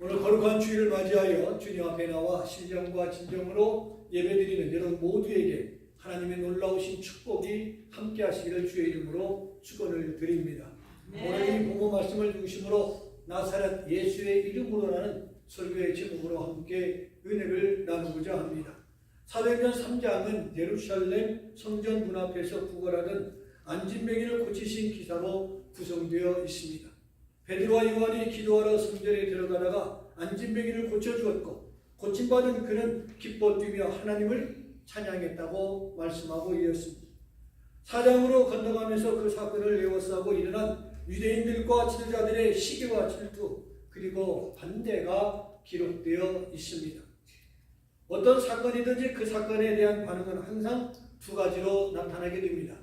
오늘 거룩한 주일을 맞이하여 주님 앞에 나와 신령과 진정으로 예배드리는 여러분 모두에게 하나님의 놀라우신 축복이 함께 하시기를 주의 이름으로 축원을 드립니다. 오늘 이 본문 말씀을 중심으로 나사렛 예수의 이름으로라는 설교의 제목으로 함께 은혜를 나누고자 합니다. 사도행전 3장은 예루살렘 성전 문 앞에서 구걸하던 안진뱅이를 고치신 기사로 구성되어 있습니다. 베드로와 요한이 기도하러 성전에 들어가다가 안진뱅이를 고쳐 주었고 고침 받은 그는 기뻐 뛰며 하나님을 찬양했다고 말씀하고 이었습니다. 사장으로 건너가면서 그 사건을 에워싸고 일어난 유대인들과 지도자들의 시기와 질투 그리고 반대가 기록되어 있습니다. 어떤 사건이든지 그 사건에 대한 반응은 항상 두 가지로 나타나게 됩니다.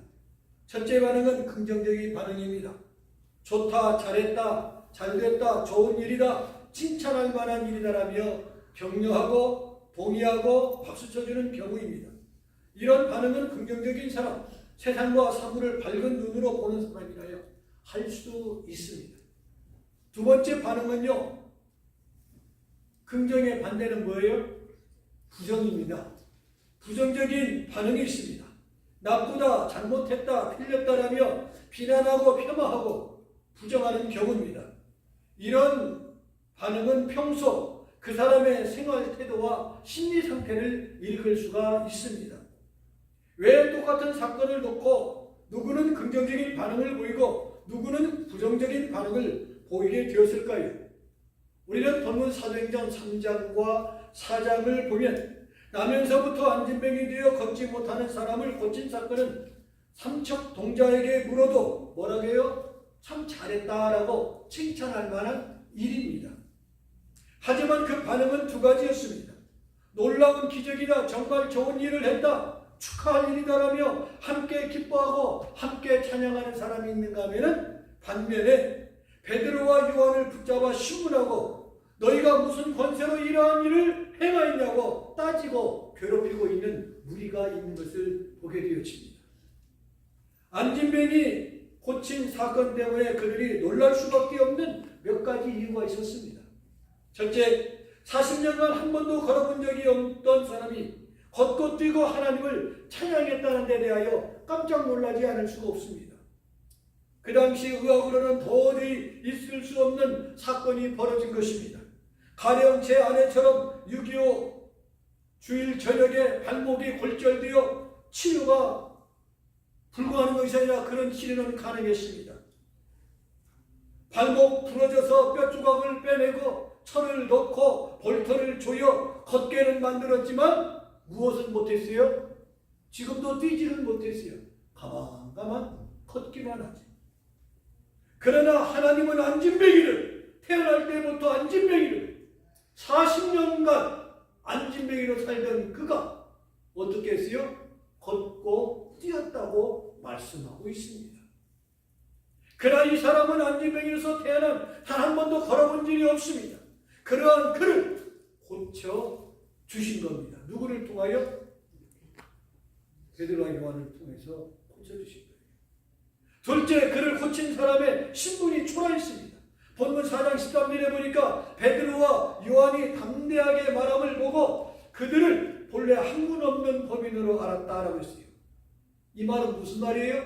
첫째 반응은 긍정적인 반응입니다. 좋다, 잘했다, 잘됐다, 좋은 일이다, 칭찬할 만한 일이다라며 격려하고 동의하고 박수 쳐주는 경우입니다. 이런 반응은 긍정적인 사람, 세상과 사물을 밝은 눈으로 보는 사람이라야 할수 있습니다. 두 번째 반응은요, 긍정의 반대는 뭐예요? 부정입니다. 부정적인 반응이 있습니다. 나쁘다, 잘못했다, 틀렸다라며 비난하고 폄하하고 부정하는 경우입니다. 이런 반응은 평소 그 사람의 생활 태도와 심리 상태를 읽을 수가 있습니다. 왜 똑같은 사건을 놓고 누구는 긍정적인 반응을 보이고 누구는 부정적인 반응을 보이게 되었을까요? 우리는 본문 사도행전 3장과 4장을 보면 나면서부터 안진병이 되어 걷지 못하는 사람을 고친 사건은 삼척 동자에게 물어도 뭐라고 해요? 참 잘했다라고 칭찬할 만한 일입니다. 하지만 그 반응은 두 가지였습니다. 놀라운 기적이다, 정말 좋은 일을 했다, 축하할 일이다라며 함께 기뻐하고 함께 찬양하는 사람이 있는가 하면은 반면에 베드로와 요한을 붙잡아 신문하고 너희가 무슨 권세로 이러한 일을 행하였냐고 따지고 괴롭히고 있는 무리가 있는 것을 보게 되어집니다. 안진뱅이 고친 사건 때문에 그들이 놀랄 수밖에 없는 몇 가지 이유가 있었습니다. 첫째, 40년간 한 번도 걸어본 적이 없던 사람이 걷고 뛰고 하나님을 찬양했다는 데 대하여 깜짝 놀라지 않을 수가 없습니다. 그 당시 의학으로는 도저히 있을 수 없는 사건이 벌어진 것입니다. 가령 제 아내처럼 6.25 주일 저녁에 발목이 골절되어 치료가 불가하는 것이 아니라 그런 치료는 가능했습니다. 발목 부러져서 뼈 조각을 빼내고 철을 넣고 볼터를 조여 걷게는 만들었지만 무엇은 못했어요? 지금도 뛰지는 못했어요. 가만 가만 걷기만 하지. 그러나 하나님은 안진뱅이를 태어날 때부터 안진뱅이를 40년간 안진뱅이로 살던 그가 어떻게 했어요? 걷고 뛰었다고 말씀하고 있습니다. 그러나 이 사람은 안진뱅이로서 태어난 단 한 번도 걸어본 적이 없습니다. 그러한 그를 고쳐 주신 겁니다. 누구를 통하여? 베드로와 요한을 통해서 고쳐 주신 거예요. 둘째, 그를 고친 사람의 신분이 초라했습니다. 본문 4장 13절에 보니까 베드로와 요한이 담대하게 말함을 보고 그들을 본래 한문 없는 법인으로 알았다라고 했어요. 이 말은 무슨 말이에요?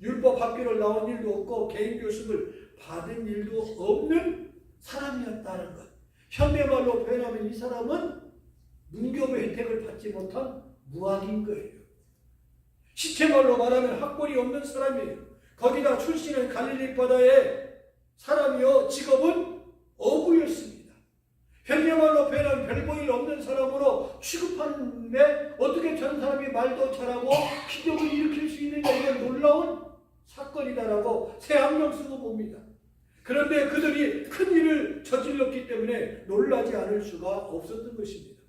율법 학교를 나온 일도 없고 개인 교습을 받은 일도 없는 사람이었다는 것. 현대 말로 표현하면 이 사람은 문교부 혜택을 받지 못한 무학인 거예요. 시체 말로 말하면 학벌이 없는 사람이에요. 거기다 출신은 갈릴리 바다의 사람이요 직업은 어부였습니다. 현대말로 표현하면 별볼일 없는 사람으로 취급하는데 어떻게 전 사람이 말도 잘하고 기적을 일으킬 수 있느냐 이건 놀라운 사건이다라고 새 학명 쓰고 봅니다. 그런데 그들이 큰 일을 저질렀기 때문에 놀라지 않을 수가 없었던 것입니다.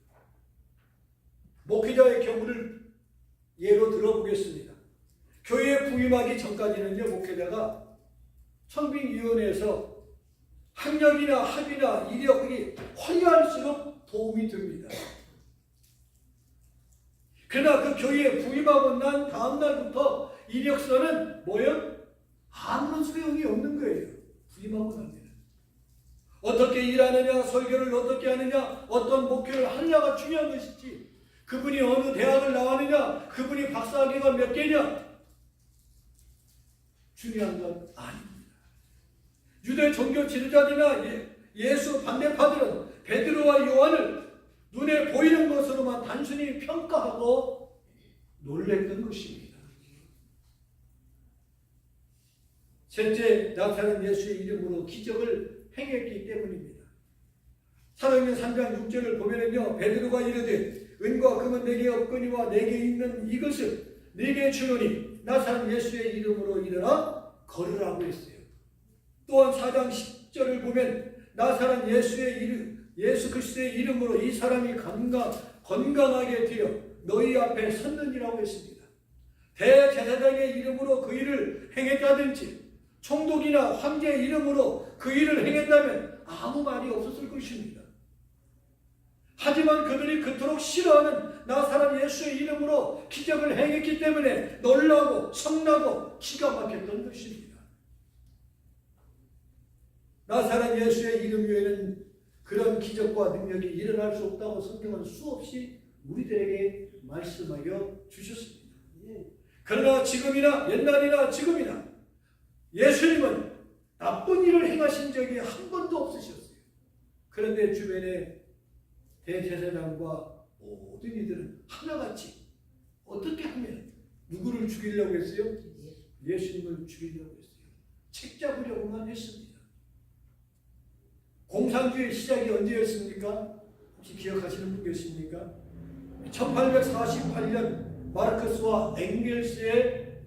목회자의 경우를 예로 들어보겠습니다. 교회에 부임하기 전까지는요, 목회자가 청빙위원회에서 학력이나 학위나 이력이 화려할수록 도움이 됩니다. 그러나 그 교회에 부임하고 난 다음 날부터 이력서는 뭐예요? 아무런 소용이 없는 거예요. 부임하고 나면. 어떻게 일하느냐, 설교를 어떻게 하느냐, 어떤 목표를 하느냐가 중요한 것이지. 그분이 어느 대학을 나왔느냐, 그분이 박사학위가 몇 개냐, 중요한 건 아닙니다. 유대 종교 지도자들이나 예, 예수 반대파들은 베드로와 요한을 눈에 보이는 것으로만 단순히 평가하고 놀랬던 것입니다. 셋째, 나타난 예수의 이름으로 기적을 행했기 때문입니다. 사도행전 3장 6절을 보면은요, 베드로가 이르되 은과 금은 내게 없거니와 내게 있는 이것을 내게 주노니 나사렛 예수의 이름으로 일어나 걸으라고 했어요. 또한 4장 10절을 보면 나사렛 예수의 이름 예수 그리스도의 이름으로 이 사람이 건강 건강하게 되어 너희 앞에 섰느니라고 했습니다. 대제사장의 이름으로 그 일을 행했다든지 총독이나 황제의 이름으로 그 일을 행했다면 아무 말이 없었을 것입니다. 하지만 그들이 그토록 싫어하는 나사렛 예수의 이름으로 기적을 행했기 때문에 놀라고 성나고 기가 막혔던 것입니다. 나사렛 예수의 이름 외에는 그런 기적과 능력이 일어날 수 없다고 성경은 수없이 우리들에게 말씀하여 주셨습니다. 예. 그러나 지금이나 옛날이나 지금이나 예수님은 나쁜 일을 행하신 적이 한 번도 없으셨어요. 그런데 주변에 대제사장과 모든 이들은 하나같이 어떻게 하면 누구를 죽이려고 했어요? 예수님을 죽이려고 했어요. 책 잡으려고만 했습니다. 공산주의 시작이 언제였습니까? 혹시 기억하시는 분 계십니까? 1848년 마르크스와 엥겔스의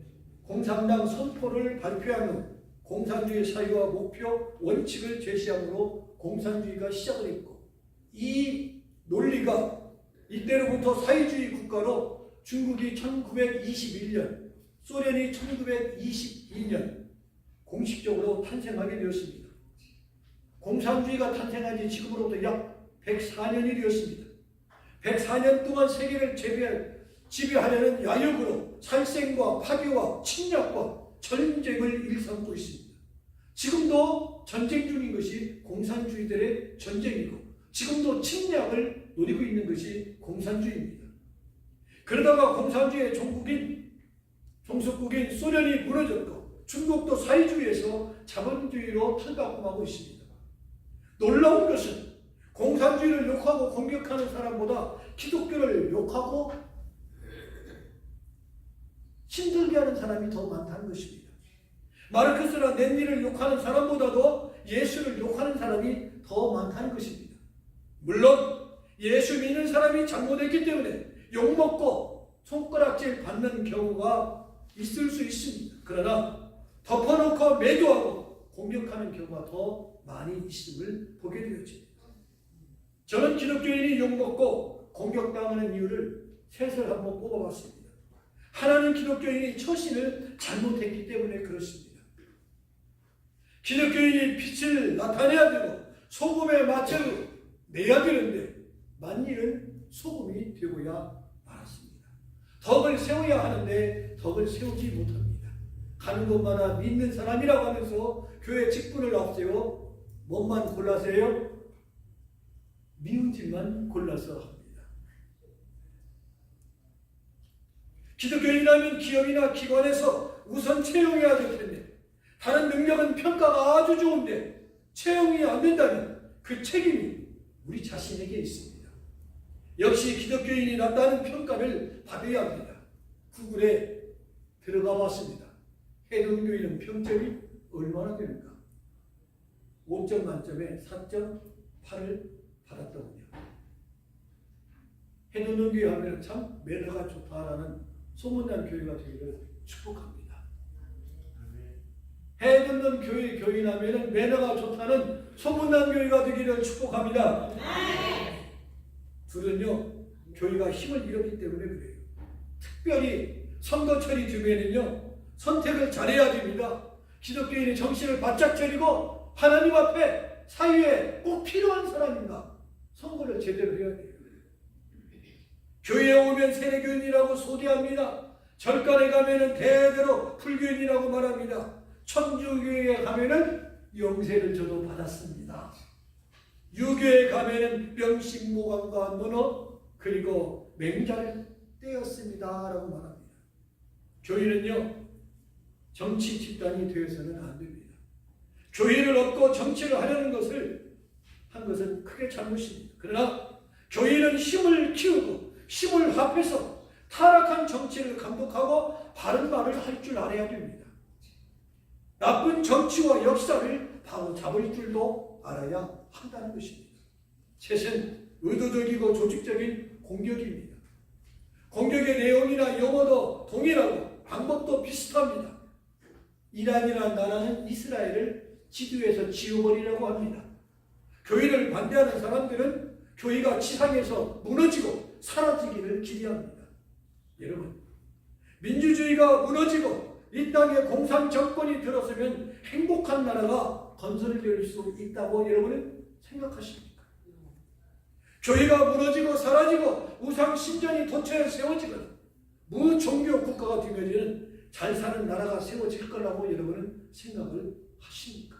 공산당 선포를 발표한 후 공산주의 사유와 목표, 원칙을 제시함으로 공산주의가 시작을 했고 이 논리가 이때로부터 사회주의 국가로 중국이 1921년, 소련이 1922년 공식적으로 탄생하게 되었습니다. 공산주의가 탄생한 지 지금으로부터 약 104년이 되었습니다. 104년 동안 세계를 지배, 지배하려는 야욕으로 살생과 파괴와 침략과 전쟁을 일삼고 있습니다. 지금도 전쟁 중인 것이 공산주의들의 전쟁이고 지금도 침략을 노리고 있는 것이 공산주의입니다. 그러다가 공산주의의 종국인 종속국인 소련이 무너졌고 중국도 사회주의에서 자본주의로 탈바꿈하고 있습니다. 놀라운 것은 공산주의를 욕하고 공격하는 사람보다 기독교를 욕하고 힘들게 하는 사람이 더 많다는 것입니다. 마르크스나 렌니를 욕하는 사람보다도 예수를 욕하는 사람이 더 많다는 것입니다. 물론 예수 믿는 사람이 잘못했기 때문에 욕먹고 손가락질 받는 경우가 있을 수 있습니다. 그러나 덮어놓고 매도하고 공격하는 경우가 더 많이 있음을 보게 되었습니다. 저는 기독교인이 욕먹고 공격당하는 이유를 셋을 한번 뽑아봤습니다. 하나는 기독교인이 처신을 잘못했기 때문에 그렇습니다. 기독교인이 빛을 나타내야 되고 소금의 맛을 내야 되는데 만일은 소금이 되고야 말았습니다. 덕을 세워야 하는데 덕을 세우지 못합니다. 가는 곳마다 믿는 사람이라고 하면서 교회 직분을 앞세워 뭐만 골라세요? 미운 짓만 골라서 합니다. 기독교인이라면 기업이나 기관에서 우선 채용해야 될 텐데 다른 능력은 평가가 아주 좋은데 채용이 안 된다면 그 책임이 우리 자신에게 있습니다. 역시 기독교인이 낫다는 평가를 받아야 합니다. 구글에 들어가 봤습니다. 해동교인은 평점이 얼마나 되는가? 5점 만점에 4.8을 받았더군요. 해놓는 교회 하면 참 매너가 좋다라는 소문난 교회가 되기를 축복합니다. 해놓는 교회 교인하면 매너가 좋다는 소문난 교회가 되기를 축복합니다. 둘은요, 교회가 힘을 잃었기 때문에 그래요. 특별히 선거철이 되면은요, 선택을 잘해야 됩니다. 기독교인의 정신을 바짝 차리고 하나님 앞에 사회에 꼭 필요한 사람인가 선거를 제대로 해야 돼요. 교회에 오면 세례교인이라고 소개합니다. 절간에 가면은 대대로 불교인이라고 말합니다. 천주교회에 가면은 영세를 저도 받았습니다. 유교에 가면은 명식무관과 문어 그리고 맹자를 떼었습니다라고 말합니다. 교회는요 정치 집단이 되어서는 안 됩니다. 교회를 얻고 정치를 하려는 것을 한 것은 크게 잘못입니다. 그러나 교회는 힘을 키우고 힘을 합해서 타락한 정치를 감독하고 바른 말을 할 줄 알아야 됩니다. 나쁜 정치와 역사를 바로 잡을 줄도 알아야 한다는 것입니다. 셋은 의도적이고 조직적인 공격입니다. 공격의 내용이나 용어도 동일하고 방법도 비슷합니다. 이란이라는 나라는 이스라엘을 지도에서 지워버리려고 합니다. 교회를 반대하는 사람들은 교회가 지상에서 무너지고 사라지기를 기대합니다. 여러분, 민주주의가 무너지고 이 땅에 공산 정권이 들었으면 행복한 나라가 건설될 수 있다고 여러분은 생각하십니까? 교회가 무너지고 사라지고 우상 신전이 도처에 세워지거나 무종교 국가가 되면은 잘 사는 나라가 세워질 거라고 여러분은 생각을 하십니까?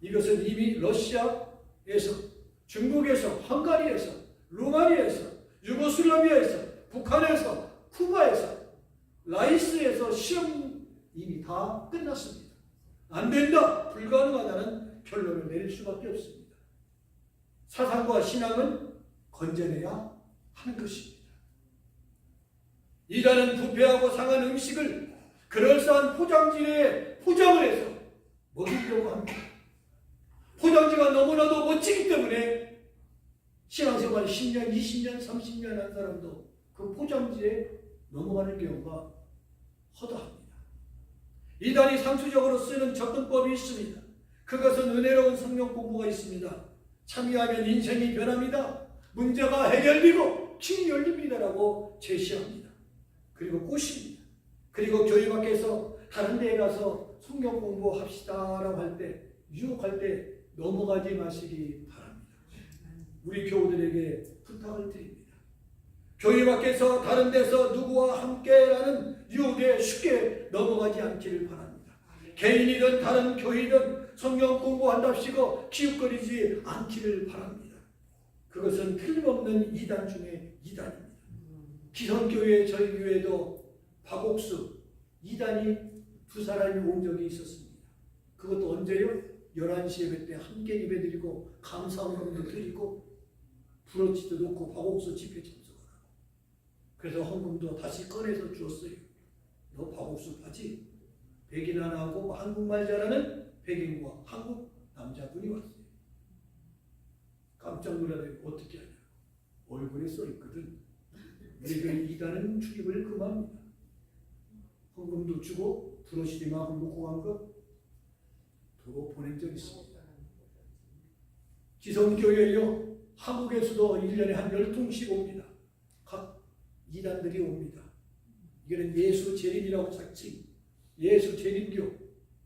이것은 이미 러시아에서 중국에서 헝가리에서 루마니아에서 유고슬라비아에서 북한에서 쿠바에서 라이스에서 시험 이미 다 끝났습니다. 안 된다, 불가능하다는 결론을 내릴 수밖에 없습니다. 사상과 신앙은 건져내야 하는 것입니다. 이단은 부패하고 상한 음식을 그럴싸한 포장지에 포장을 해서 먹이려고 합니다. 포장지가 너무나도 멋지기 때문에 신앙생활 10년, 20년, 30년 한 사람도 그 포장지에 넘어가는 경우가 허다합니다. 이단이 상투적으로 쓰는 접근법이 있습니다. 그것은 은혜로운 성령 공부가 있습니다. 참여하면 인생이 변합니다. 문제가 해결되고 길이 열립니다라고 제시합니다. 그리고 꼬십니다. 그리고 교회 밖에서 다른 데에 가서 성경 공부합시다라고 할 때, 유혹할 때 넘어가지 마시기 바랍니다. 우리 교우들에게 부탁을 드립니다. 교회 밖에서 다른 데서 누구와 함께라는 유혹에 쉽게 넘어가지 않기를 바랍니다. 개인이든 다른 교회든 성경 공부한답시고 기웃거리지 않기를 바랍니다. 그것은 틀림없는 이단 중에 이단입니다. 기성교회 저희 교회도 박옥수 이단이 두 사람이 온 적이 있었습니다. 그것도 언제요? 11시 예배 때 함께 예배 드리고 감사원금도 드리고 브로치도 놓고 박옥수 집회 참석하라고. 그래서 헌금도 다시 꺼내서 주었어요. 너 박옥수 바지? 백인 하나하고 한국말 잘하는 백인과 한국 남자분이 왔어요. 깜짝 놀라더니 어떻게 하냐. 얼굴에 써 있거든. 교회 이단은 출입을 금합니다. 헌금도 주고 브로시리만 헌금 고간거 도로 보낸 적 있습니다. 기성교회요 한국에서도 1년에 한 10통씩 옵니다. 각 이단들이 옵니다. 이거는 예수 재림이라고 찾지. 예수 재림교.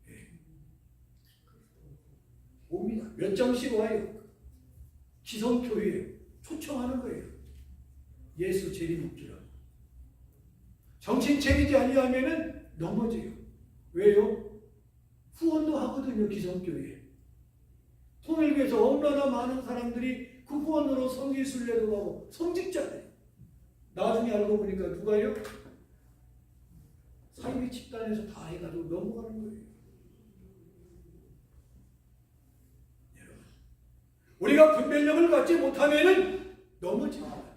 예. 옵니다. 몇 장씩 와요. 기성교회에 초청하는 거예요. 예수 재림 옵주라. 정신 차리지 아니하면은 넘어져요. 왜요? 후원도 하거든요, 기성교회. 통일교에서 얼마나 많은 사람들이 그 후원으로 성기순례도 하고 성직자들. 나중에 알고 보니까 누가요? 사이비 집단에서 다 해가지고 넘어가는 거예요. 우리가 분별력을 갖지 못하면은 넘어집니다.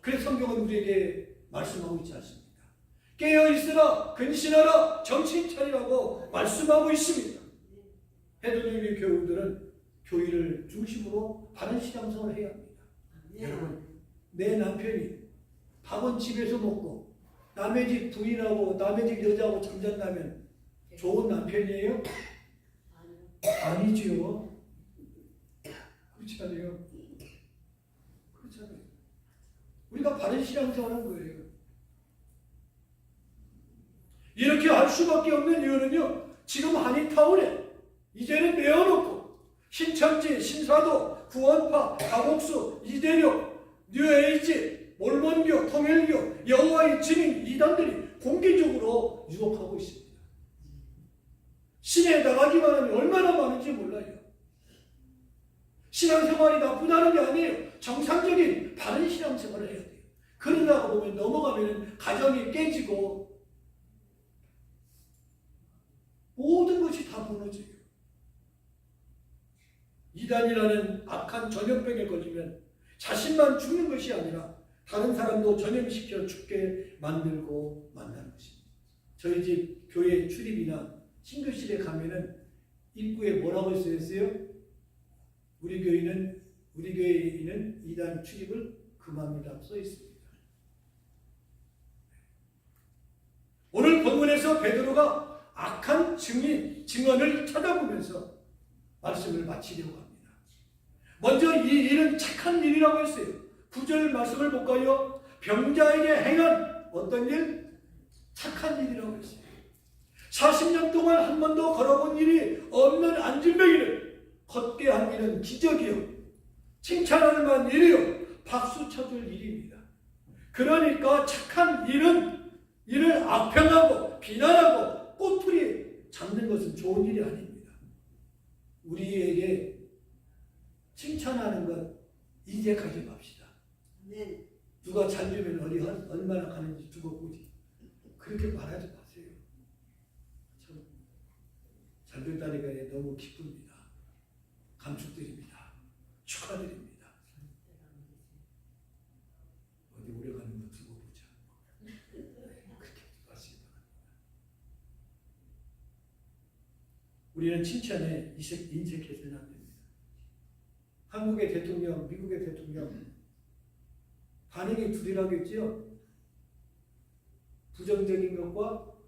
그래서 성경은 우리에게 말씀하고 있지 않습니까? 깨어 있으라 근신하라 정신 차리라고 말씀하고 있습니다. 해도님의 교우들은 교회를 중심으로 바른 신앙생활을 해야 합니다. 여러분 내 남편이 밥은 집에서 먹고 남의 집 부인하고 남의 집 여자하고 잠잔다면 좋은 남편이에요? 아니지요. 그렇지 않아요? 그렇지 않아요. 우리가 바른 신앙생활하는 거예요. 이렇게 할 수밖에 없는 이유는요. 지금 한인타운에 이제는 내어놓고 신천지, 신사도, 구원파, 가곡수, 이대력, 뉴에이지, 몰몬교, 통일교, 여호와의 증인 이단들이 공개적으로 유혹하고 있습니다. 신에 나가기만 하면 얼마나 많은지 몰라요. 신앙생활이 나쁘다는 게 아니에요. 정상적인 바른 신앙생활을 해야 돼요. 그러다가 보면 넘어가면 가정이 깨지고 모든 것이 다 무너져요. 이단이라는 악한 전염병에 걸리면 자신만 죽는 것이 아니라 다른 사람도 전염시켜 죽게 만들고 만나는 것입니다. 저희 집 교회 출입이나 신교실에 가면은 입구에 뭐라고 써 있어요? 우리 교회는 우리 교회는 이단 출입을 금합니다. 써 있습니다. 오늘 본문에서 베드로가 악한 증인 증언을 찾아보면서 말씀을 마치려고 합니다. 먼저 이 일은 착한 일이라고 했어요. 구절 말씀을 볼까요? 병자에게 행한 어떤 일? 착한 일이라고 했어요. 40년 동안 한 번도 걸어본 일이 없는 안진뱅이를 걷게 한 일은 기적이요. 칭찬할 만한 일이요. 박수 쳐줄 일입니다. 그러니까 착한 일은 이를 악평하고 비난하고 꼬투리 잡는 것은 좋은 일이 아닙니다. 우리에게 칭찬하는 것 이제 가지 맙시다. 네. 누가 잘 주면 어디 한- 얼마나 가는지 두고 보지. 그렇게 말하지 마세요. 참, 잘 됐다니까 너무 기쁩니다. 축하드립니다. 어디 오래 가는 거 두고 보자. 그렇게 하시기 바랍니다. 우리는 칭찬에 인색, 인색해서는 안 됩니다. 한국의 대통령, 미국의 대통령 반응이 둘이라겠지요. 부정적인 것과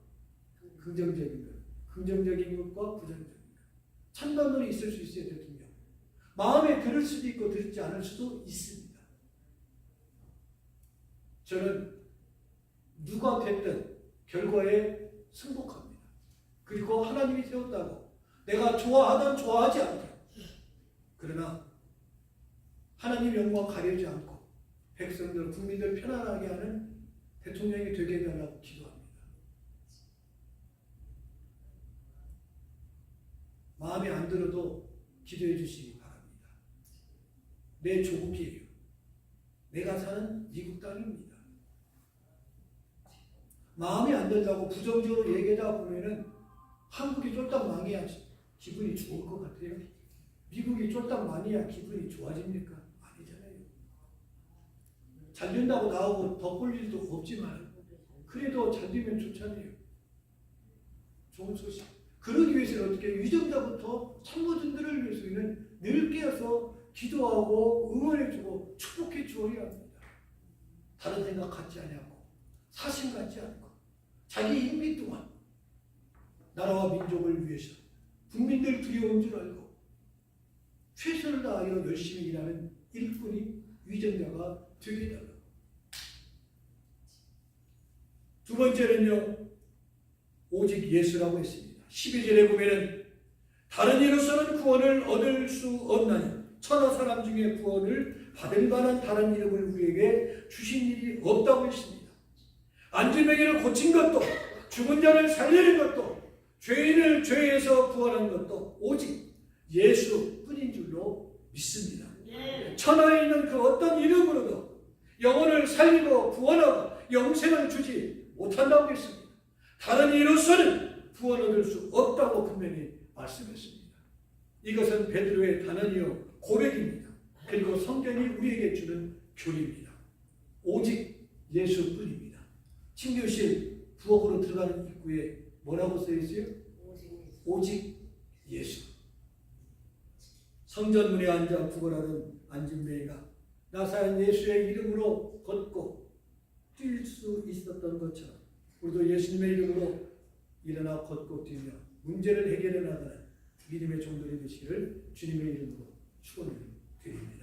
긍정적인 것, 긍정적인 것과 부정적인 것. 찬반론이 있을 수 있어요, 대통령. 마음에 들을 수도 있고 들지 않을 수도 있습니다. 저는 누가 됐든 결과에 승복합니다. 그리고 하나님이 세웠다고 내가 좋아하든 좋아하지 않든 그러나 하나님 영광 가리지 않고 백성들, 국민들 편안하게 하는 대통령이 되게 해달라고 기도합니다. 마음에 안 들어도 기도해 주시기 바랍니다. 내 조국이에요. 내가 사는 미국 땅입니다. 마음에 안 든다고 부정적으로 얘기하다 보면은 한국이 쫄딱 망해야 기분이 좋을 것 같아요. 미국이 쫄딱 망해야 기분이 좋아집니까? 아니잖아요. 잘 된다고 나오고 덕볼 일도 없지만 그래도 잘 되면 좋잖아요. 좋은 소식. 그러기 위해서는 어떻게 유정자부터 참모진들을 위해서는 늘 깨어서 기도하고 응원해주고 축복해 주어야 합니다. 다른 생각 갖지 않고 사심 갖지 않고 자기 힘이 또한 나라와 민족을 위해서 국민들 두려운 줄 알고 최선을 다하여 열심히 일하는 일꾼이 위정자가 되게 해달라고. 두 번째는요, 오직 예수라고 했습니다. 12절에 보면은 다른 이로서는 구원을 얻을 수 없나니 천하 사람 중에 구원을 받을 만한 다른 이름을 우리에게 주신 일이 없다고 했습니다. 안진뱅이를 고친 것도 죽은 자를 살리는 것도 죄인을 죄에서 구원하는 것도 오직 예수뿐인 줄로 믿습니다. 네. 천하에 있는 그 어떤 이름으로도 영혼을 살리고 구원하고 영생을 주지 못한다고 했습니다. 다른 이로서는 구원 얻을 수 없다고 분명히 말씀했습니다. 이것은 베드로의 단언이요 고백입니다. 그리고 성경이 우리에게 주는 교리입니다. 오직 예수뿐입니다. 친교실 부엌으로 들어가는 입구에 뭐라고 써 있어요? 오직 예수. 성전문에 앉아 구걸하던 안진뱅이가 나사렛 예수의 이름으로 걷고 뛸 수 있었던 것처럼 우리도 예수님의 이름으로 일어나 걷고 뛰며 문제를 해결해 나가는 믿음의 종들이 되시기를 주님의 이름으로 축원을 드립니다.